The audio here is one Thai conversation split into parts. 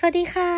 สวัสดีค่ะ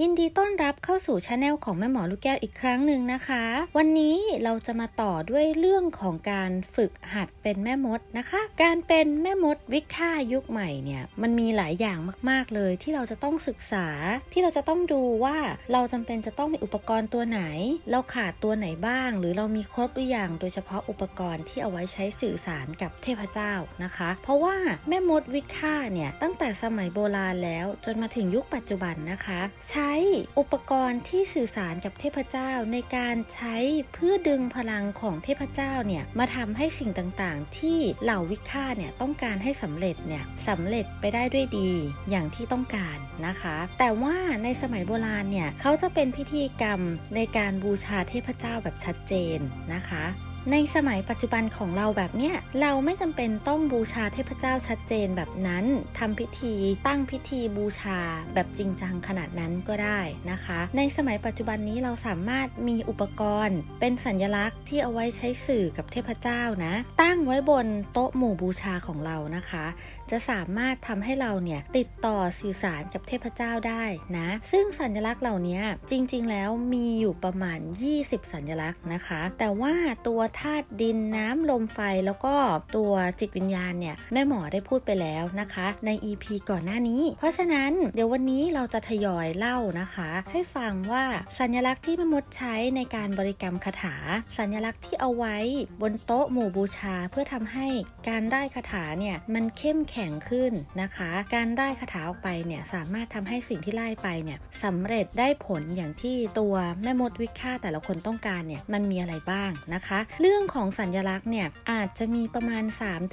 ยินดีต้อนรับเข้าสู่ช anel ของแม่หมอลูกแก้วอีกครั้งหนึ่งนะคะ วันนี้เราจะมาต่อด้วยเรื่องของการฝึกหัดเป็นแม่มดนะคะ การเป็นแม่มดวิค่ายุคใหม่เนี่ยมันมีหลายอย่างมากๆเลยที่เราจะต้องศึกษาที่เราจะต้องดูว่าเราจำเป็นจะต้องมีอุปกรณ์ตัวไหน เราขาดตัวไหนบ้าง หรือเรามีครบหรือยังโดยเฉพาะอุปกรณ์ที่เอาไว้ใช้สื่อสารกับเทพเจ้านะคะ เพราะว่าแม่มดวิค่าเนี่ยตั้งแต่สมัยโบราณแล้วจนมาถึงยุคปัจจุบันนะคะ ใช้อุปกรณ์ที่สื่อสารกับเทพเจ้าในการใช้เพื่อดึงพลังของเทพเจ้าเนี่ยมาทำให้สิ่งต่างๆ ที่เหล่าวิฆาเนี่ยต้องการให้สำเร็จเนี่ยสำเร็จไปได้ด้วยดีอย่างที่ต้องการนะคะ แต่ว่าในสมัยโบราณเนี่ยเขาจะเป็นพิธีกรรมในการบูชาเทพเจ้าแบบชัดเจนนะคะ ในสมัยปัจจุบันของเราแบบเนี้ยเราไม่จำเป็นต้องบูชาเทพเจ้าชัดเจนแบบนั้นทำพิธีตั้งพิธีบูชาแบบจริงจังขนาดนั้นก็ได้นะคะ ในสมัยปัจจุบันนี้เราสามารถมีอุปกรณ์ เป็นสัญลักษณ์ที่เอาไว้ใช้สื่อกับเทพเจ้านะ ตั้งไว้บนโต๊ะหมู่บูชาของเรานะคะ จะสามารถทำให้เราเนี่ยติดต่อสื่อสารกับเทพเจ้าได้นะ ซึ่งสัญลักษณ์เหล่านี้จริง ๆ แล้วมีอยู่ประมาณ 20 สัญลักษณ์นะคะ แต่ว่าตัวธาตุดินน้ำลมไฟแล้วก็ตัวจิตวิญญาณเนี่ยแม่หมอได้พูดไปแล้วนะคะ ใน EP ก่อนหน้านี้ เพราะฉะนั้นเดี๋ยววันนี้เราจะทยอยเล่านะคะ ให้ฟังว่าสัญลักษณ์ที่แม่มดใช้ในการบริกรรมคาถา สัญลักษณ์ที่เอาไว้บนโต๊ะหมู่บูชาเพื่อทำให้การได้คาถาเนี่ยมันเข้มแข็งขึ้นนะคะ การได้คาถาออกไปเนี่ยสามารถทำให้สิ่งที่ไล่ไปเนี่ยสำเร็จได้ผลอย่างที่ตัวแม่มดวิฆาแต่ละคนต้องการเนี่ยมันมีอะไรบ้างนะคะเเรื่องของสัญลักษณ์เนี่ยอาจจะมีประมาณ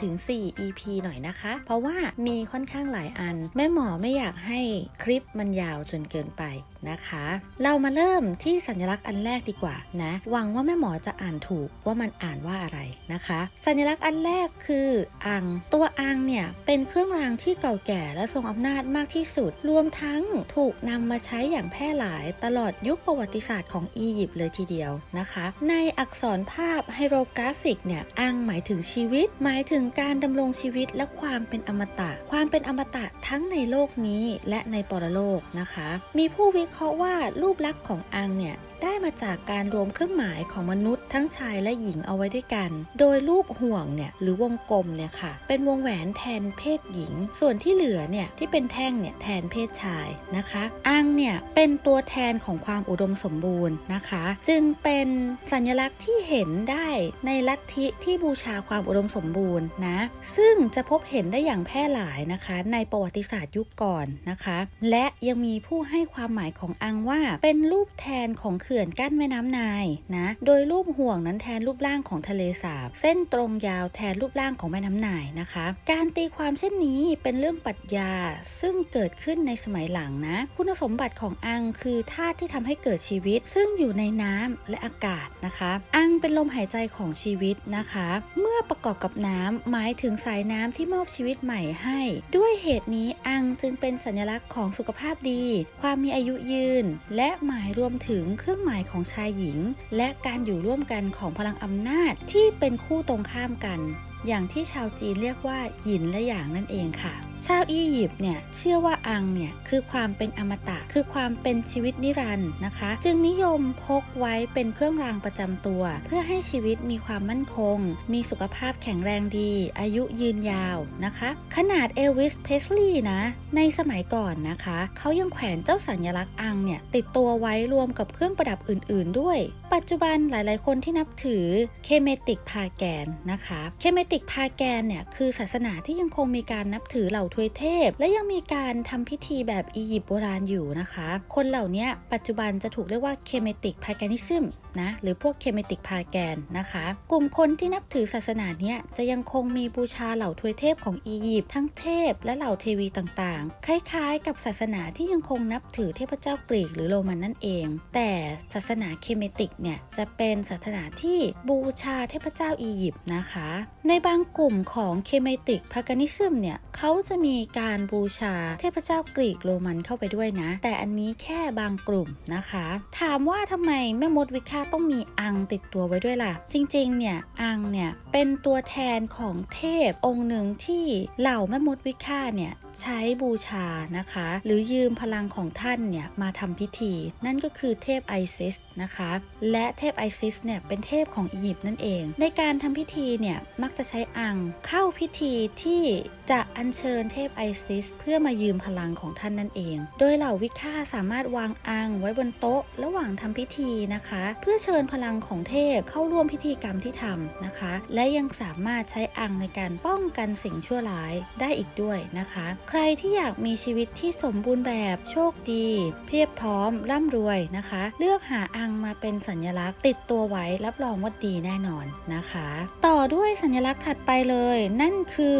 3-4 EP หน่อยนะคะ เพราะว่ามีค่อนข้างหลายอัน แม่หมอไม่อยากให้คลิปมันยาวจนเกินไป นะคะ เรามาเริ่มที่สัญลักษณ์อันแรกดีกว่านะ หวังว่าแม่หมอจะอ่านถูกว่ามันอ่านว่าอะไรนะคะ สัญลักษณ์อันแรกคืออัง ตัวอังเนี่ยเป็นเครื่องรางที่เก่าแก่และทรงอำนาจมากที่สุด รวมทั้งถูกนำมาใช้อย่างแพร่หลายตลอดยุคประวัติศาสตร์ของอียิปต์เลยทีเดียวนะคะ ในอักษรภาพไฮโรกราฟิกเนี่ยอังหมายถึงชีวิต หมายถึงการดำรงชีวิตและความเป็นอมตะ ความเป็นอมตะทั้งในโลกนี้และในปรโลกนะคะ มีผู้วิเคราะห์ว่ารูปลักษณ์ของอังเนี่ย ได้มาจากการรวมเครื่องหมายของมนุษย์ทั้งชายและหญิงเอาไว้ด้วยกัน โดยรูปห่วงเนี่ยหรือวงกลมเนี่ยค่ะ เป็นวงแหวนแทนเพศหญิง ส่วนที่เหลือเนี่ยที่เป็นแท่งเนี่ยแทนเพศชายนะคะอังเนี่ยเป็นตัวแทนของความอุดมสมบูรณ์นะคะ จึงเป็นสัญลักษณ์ที่เห็นได้ในลัทธิที่บูชาความอุดมสมบูรณ์นะ ซึ่งจะพบเห็นได้อย่างแพร่หลายนะคะ ในประวัติศาสตร์ยุคก่อนนะคะ และยังมีผู้ให้ความหมายของอังว่าเป็นรูปแทนของเขื่อนกั้นแม่น้ำนายนะ โดยรูปห่วงนั้นแทนรูปร่างของทะเลสาบ เส้นตรงยาวแทนรูปร่างของแม่น้ำนายนะคะ การตีความเช่นนี้เป็นเรื่องปรัชญา ซึ่งเกิดขึ้นในสมัยหลังนะ คุณสมบัติของอังคือธาตุที่ทำให้เกิดชีวิต ซึ่งอยู่ในน้ำและอากาศนะคะ อังเป็นลมหายใจของชีวิตนะคะ เมื่อประกอบกับน้ำหมายถึงสายน้ำที่มอบชีวิตใหม่ให้ ด้วยเหตุนี้อังจึงเป็นสัญลักษณ์ของสุขภาพดี ความมีอายุยืน และหมายรวมถึงเครื่องหมายของชายหญิง และการอยู่ร่วมกันของพลังอำนาจที่เป็นคู่ตรงข้ามกัน อย่างที่ชาวจีนเรียกว่าหยินและหยางนั่นเองค่ะ ชาวอียิปต์เนี่ยเชื่อว่าอังเนี่ยคือความเป็นอมตะคือความเป็นชีวิตนิรันดร์นะคะ จึงนิยมพกไว้เป็นเครื่องรางประจำตัว เพื่อให้ชีวิตมีความมั่นคง มีสุขภาพแข็งแรงดี อายุยืนยาวนะคะ ขนาดเอลวิสเพสลีย์นะ ในสมัยก่อนนะคะ เขายังแขวนเจ้าสัญลักษณ์อังเนี่ยติดตัวไว้รวมกับเครื่องประดับอื่น ๆ ด้วย ปัจจุบันหลาย ๆ คนที่นับถือเคเมติกพาแกนนะคะเคเมติกพาแกนเนี่ยคือศาสนาที่ยังคงมีการนับถือเหล่าทวยเทพ และยังมีการทำพิธีแบบอียิปต์โบราณอยู่นะคะ คนเหล่านี้ปัจจุบันจะถูกเรียกว่าเคเมติกพาแกนิซึมนะหรือพวกเคเมติกพาแกนนะคะ กลุ่มคนที่นับถือศาสนาเนี้ยจะยังคงมีบูชาเหล่าทวยเทพของอียิปต์ทั้งเทพ และเหล่าเทวีต่างๆ คล้ายๆ กับศาสนาที่ยังคงนับถือเทพเจ้ากรีกหรือโรมันนั่นเอง แต่ศาสนาเคเมติกเนี่ยจะเป็นศาสนาที่บูชาเทพเจ้าอียิปต์นะคะ ในบางกลุ่มของเคเมติกพาแกนิซึมเนี่ยเขาจะมีการบูชาเทพเจ้ากรีกโรมันเข้าไปด้วยนะ แต่อันนี้แค่บางกลุ่มนะคะ ถามว่าทำไมแม่มดวิฆาตต้องมีอังติดตัวไว้ด้วยล่ะ จริงๆ เนี่ยอังเนี่ยเป็นตัวแทนของเทพองค์หนึ่งที่เหล่าแม่มดวิฆาตเนี่ยใช้บูชานะคะ หรือยืมพลังของท่านเนี่ยมาทำพิธี นั่นก็คือเทพไอซิสนะคะ และเทพไอซิสเนี่ยเป็นเทพของอียิปต์นั่นเอง ในการทำพิธีเนี่ยมักจะใช้อังเข้าพิธีที่จะอัญเชิญเทพไอซิส เพื่อมายืมพลังของท่านนั่นเอง โดยเหล่าวิฆาสามารถวางอังไว้บนโต๊ะระหว่างทำพิธีนะคะ เพื่อเชิญพลังของเทพเข้าร่วมพิธีกรรมที่ทำนะคะ และยังสามารถใช้อังในการป้องกันสิ่งชั่วร้ายได้อีกด้วยนะคะใครที่อยากมีชีวิตที่สมบูรณ์แบบโชคดี เพียบพร้อมร่ำรวยนะคะ เลือกหาอังมาเป็นสัญลักษณ์ ติดตัวไว้รับรองว่าดีแน่นอนนะคะ ต่อด้วยสัญลักษณ์ถัดไปเลย นั่นคือ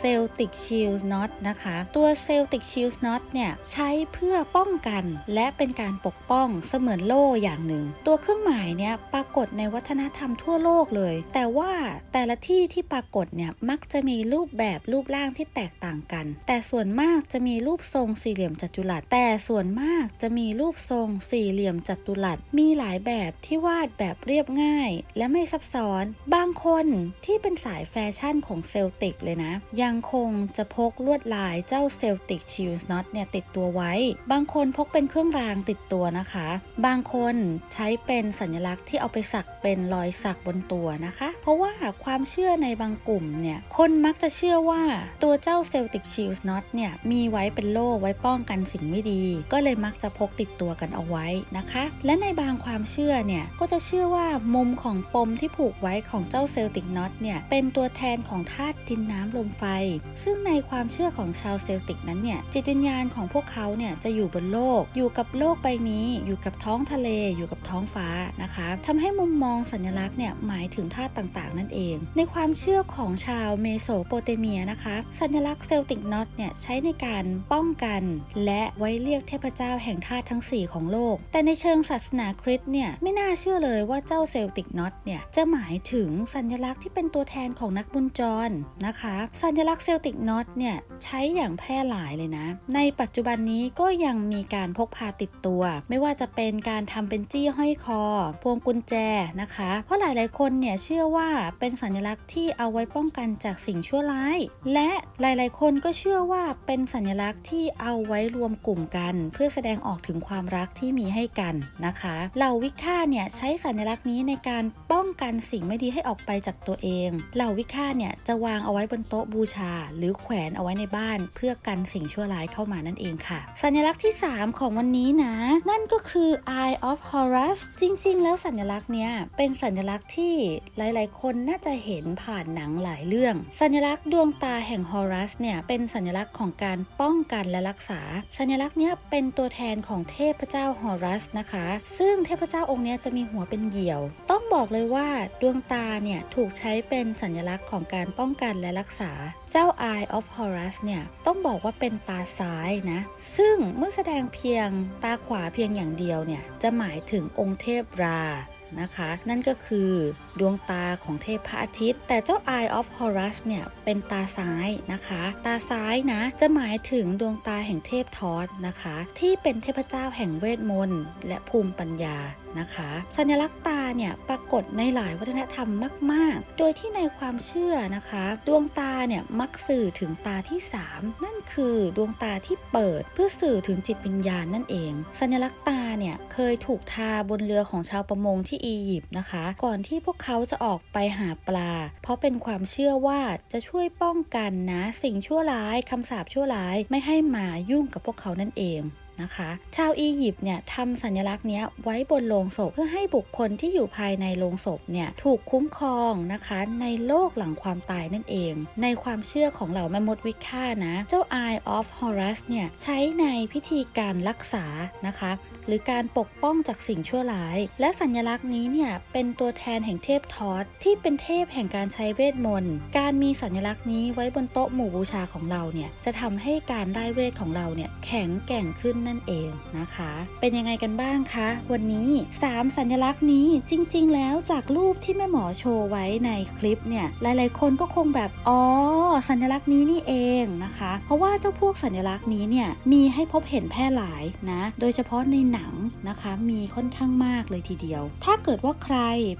Celtic Shield Knot นะคะ ตัว Celtic Shield Knot เนี่ยใช้เพื่อป้องกัน และเป็นการปกป้องเสมือนโล่อย่างหนึ่ง ตัวเครื่องหมายเนี่ยปรากฏในวัฒนธรรมทั่วโลกเลย แต่ว่าแต่ละที่ที่ปรากฏเนี่ยมักจะมีรูปแบบรูปร่างที่แตกต่างกัน แต่ส่วนมากจะมีรูปทรงสี่เหลี่ยมจัตุรัส แต่ส่วนมากจะมีรูปทรงสี่เหลี่ยมจัตุรัส มีหลายแบบที่วาดแบบเรียบง่าย และไม่ซับซ้อน บางคนที่เป็นสายแฟชั่นของเซลติกเลยนะ ยังคงจะพกลวดลายเจ้าเซลติกชิลส์น็อตเนี่ยติดตัวไว้ บางคนพกเป็นเครื่องรางติดตัวนะคะ บางคนใช้เป็นสัญลักษณ์ที่เอาไปสักเป็นรอยสักบนตัวนะคะ เพราะว่าความเชื่อในบางกลุ่มเนี่ย คนมักจะเชื่อว่าตัวเจ้าเซลติกชิลส์น็อตเนี่ยมีไว้เป็นโล่ไว้ป้องกันสิ่งไม่ดี ก็เลยมักจะพกติดตัวกันเอาไว้นะคะ และในบางความเชื่อเนี่ยก็จะเชื่อว่ามุมของปมที่ผูกไว้ของเจ้าเซลติกน็อตเนี่ยเป็นตัวแทนของธาตุดินน้ำลมไฟ ซึ่งในความเชื่อของชาวเซลติกนั้นเนี่ยจิตวิญญาณของพวกเขาเนี่ยจะอยู่บนโลก อยู่กับโลกใบนี้ อยู่กับท้องทะเล อยู่กับท้องฟ้านะคะทำให้มุมมองสัญลักษณ์เนี่ยหมายถึงธาตุต่างๆ นั่นเอง ในความเชื่อของชาวเมโสโปเตเมียนะคะ สัญลักษณ์เซลติกน็อตเนี่ยใช้ในการป้องกัน และไว้เรียกเทพเจ้าแห่งธาตุทั้ง 4 ของโลก แต่ในเชิงศาสนาคริสต์เนี่ยไม่น่าเชื่อเลยว่าเจ้าเซลติกน็อตเนี่ยจะหมายถึงสัญลักษณ์ที่เป็นตัวแทนของนักบุญจรนะคะ สัญลักษณ์เซลติกน็อตเนี่ยใช้อย่างแพร่หลายเลยนะ ในปัจจุบันนี้ก็ยังมีการพกพาติดตัว ไม่ว่าจะเป็นการทำเป็นจี้ห้อยคอ พวงกุญแจนะคะ เพราะหลายๆคนเนี่ยเชื่อว่าเป็นสัญลักษณ์ที่เอาไว้ป้องกันจากสิ่งชั่วร้าย และหลายๆ คนก็เชื่อว่าว่าเป็นสัญลักษณ์ที่เอาไว้รวมกลุ่มกัน เพื่อแสดงออกถึงความรักที่มีให้กันนะคะเหล่าวิฆาเนี่ยใช้สัญลักษณ์นี้ในการป้องกันสิ่งไม่ดีให้ออกไปจากตัวเองเหล่าวิฆาเนี่ยจะวางเอาไว้บนโต๊ะบูชา หรือแขวนเอาไว้ในบ้าน เพื่อกันสิ่งชั่วร้ายเข้ามานั่นเองค่ะ สัญลักษณ์ที่ 3 ของวันนี้นะ นั่นก็คือ Eye of Horus จริง ๆ แล้วสัญลักษณ์เนี้ยเป็นสัญลักษณ์ที่หลาย ๆ คนน่าจะเห็นผ่านหนังหลายเรื่อง สัญลักษณ์ดวงตาแห่ง Horus เนี่ยเป็นสัญลักษณ์ักษณ์ของการป้องกันและรักษา สัญลักษณ์เนี้ยเป็นตัวแทนของเทพเจ้า Horus นะคะ ซึ่งเทพเจ้าองค์เนี้ยจะมีหัวเป็นเหยี่ยว ต้องบอกเลยว่าดวงตาเนี่ยถูกใช้เป็นสัญลักษณ์ของการป้องกันและรักษา เจ้า Eye of Horus เนี่ยต้องบอกว่าเป็นตาซ้ายนะ ซึ่งเมื่อแสดงเพียงตาขวาเพียงอย่างเดียวเนี่ยจะหมายถึงองค์เทพรา นะคะ นั่นก็คือดวงตาของเทพพระอาทิตย์ แต่เจ้า Eye of Horus เนี่ยเป็นตาซ้ายนะคะ ตาซ้ายนะจะหมายถึงดวงตาแห่งเทพทอสนะคะ ที่เป็นเทพเจ้าแห่งเวทมนต์และภูมิปัญญา นะคะ สัญลักษณ์ตาเนี่ยปรากฏในหลายวัฒนธรรมมาก ๆ โดยที่ในความเชื่อนะคะ ดวงตาเนี่ยมักสื่อถึงตาที่ 3 นั่นคือดวงตาที่เปิดเพื่อสื่อถึงจิตวิญญาณนั่นเอง สัญลักษณ์ตาเนี่ยเคยถูกทาบนเรือของชาวประมงที่อียิปต์นะคะ ก่อนที่พวกเขาจะออกไปหาปลา เพราะเป็นความเชื่อว่าจะช่วยป้องกันนะ สิ่งชั่วร้ายคำสาปชั่วร้ายไม่ให้มายุ่งกับพวกเขานั่นเองนะคะ ชาวอียิปต์เนี่ยทำสัญลักษณ์นี้ไว้บนโลงศพเพื่อให้บุคคลที่อยู่ภายในโลงศพเนี่ยถูกคุ้มครองนะคะ ในโลกหลังความตายนั่นเอง ในความเชื่อของเหล่าแม่มดวิฆานะ เจ้า Eye of Horus เนี่ยใช้ในพิธีการรักษานะคะ หรือการปกป้องจากสิ่งชั่วร้าย และสัญลักษณ์นี้เนี่ยเป็นตัวแทนแห่งเทพทอสที่เป็นเทพแห่งการใช้เวทมนต์ การมีสัญลักษณ์นี้ไว้บนโต๊ะหมู่บูชาของเราเนี่ยจะทำให้การได้เวทของเราเนี่ยแข็งแกร่งขึ้นนั่นนั่นเองนะคะ เป็นยังไงกันบ้างคะ วันนี้ 3 สัญลักษณ์นี้จริง ๆ แล้วจากรูปที่แม่หมอโชว์ไว้ในคลิปเนี่ยหลาย ๆ คนก็คงแบบอ๋อสัญลักษณ์นี้นี่เองนะคะ เพราะว่าเจ้าพวกสัญลักษณ์นี้เนี่ยมีให้พบเห็นแพร่หลายนะ โดยเฉพาะในหนังนะคะ มีค่อนข้างมากเลยทีเดียว ถ้าเกิดว่าใคร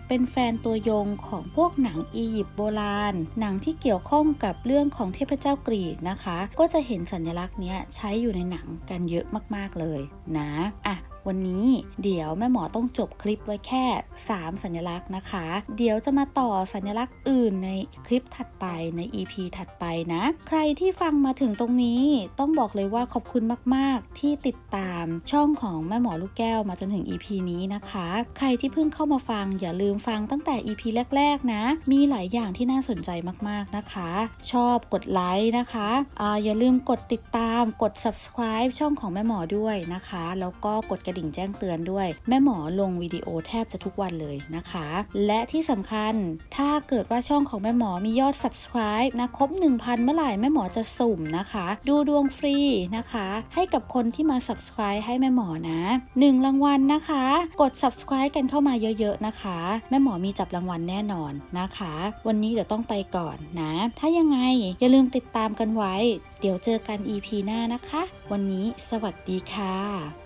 เป็นแฟนตัวยงของพวกหนังอียิปต์โบราณ หนังที่เกี่ยวข้องกับเรื่องของเทพเจ้ากรีกนะคะ ก็จะเห็นสัญลักษณ์นี้ใช้อยู่ในหนังกันเยอะมากๆเลยนะอะ วันนี้เดี๋ยวแม่หมอต้องจบคลิปไว้แค่ 3 สัญลักษณ์นะคะ เดี๋ยวจะมาต่อสัญลักษณ์อื่นในคลิปถัดไปใน EP ถัดไปนะ ใครที่ฟังมาถึงตรงนี้ต้องบอกเลยว่าขอบคุณมาก ๆ ที่ติดตามช่องของแม่หมอลูกแก้วมาจนถึง EP นี้นะคะ ใครที่เพิ่งเข้ามาฟังอย่าลืมฟังตั้งแต่ EP แรก ๆ นะ มีหลายอย่างที่น่าสนใจมาก ๆ นะคะ ชอบกดไลค์นะคะออย่าลืมกดติดตามกด subscribe ช่องของแม่หมอด้วยนะคะ แล้วก็กดกระดิ่งแจ้งเตือนด้วย แม่หมอลงวิดีโอแทบจะทุกวันเลยนะคะ และที่สำคัญถ้าเกิดว่าช่องของแม่หมอมียอด subscribe นะครบ 1,000 เมื่อไหร่แม่หมอจะสุ่มนะคะ ดูดวงฟรีนะคะ ให้กับคนที่มา subscribe ให้แม่หมอนะ 1 รางวัลนะคะ กด subscribe กันเข้ามาเยอะๆนะคะ แม่หมอมีจับรางวัลแน่นอนนะคะ วันนี้เดี๋ยวต้องไปก่อนนะ ถ้ายังไงอย่าลืมติดตามกันไว้ เดี๋ยวเจอกัน EP หน้านะคะ วันนี้สวัสดีค่ะ